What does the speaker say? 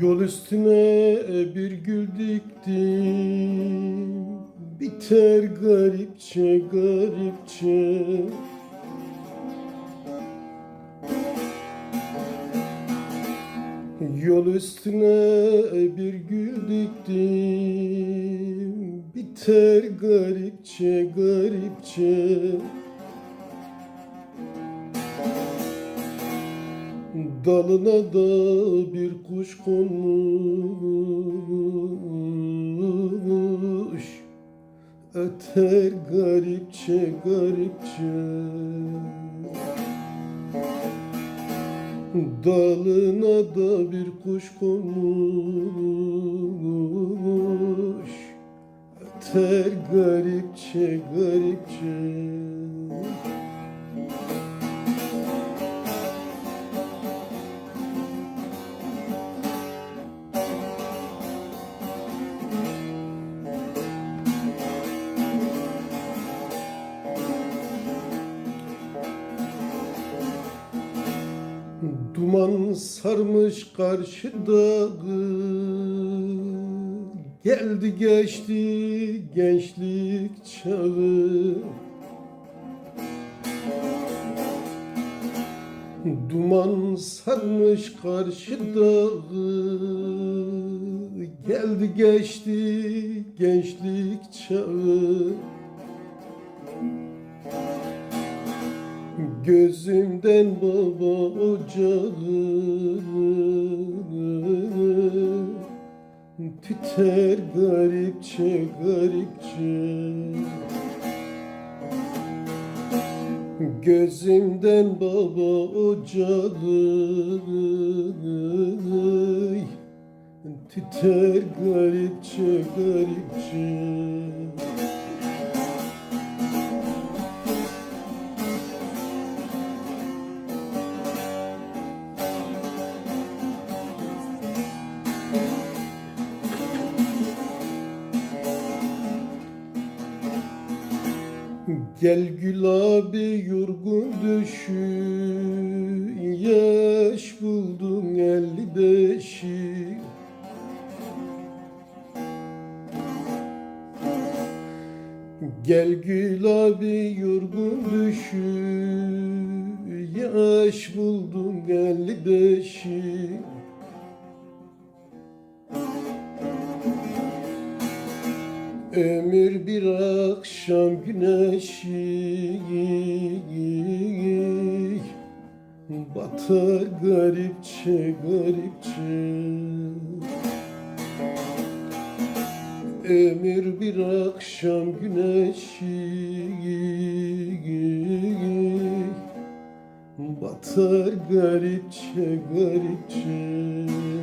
Yol üstüne bir gül diktim. Biter garipçe garipçe. Yol üstüne bir gül diktim. Biter garipçe garipçe Dalına da bir kuş konmuş. Öter garipçe garipçe. Dalına da bir kuş konmuş. Öter garipçe garipçe Duman sarmış karşı dağı Geldi geçti gençlik çağı. Duman sarmış karşı dağı Geldi geçti gençlik çağı Gözümden baba ocağı Tüter garipçe garipçe. Gözümden baba ocağı Tüter garipçe garipçe Gel gül abi yorgun düşün Yaş buldun elli beşi. Gel gül abi yorgun düşün Yaş buldun elli beşi Ömür bir akşam güneşi Batar garipçe garipçe. Ömür bir akşam güneşi Batar garipçe garipçe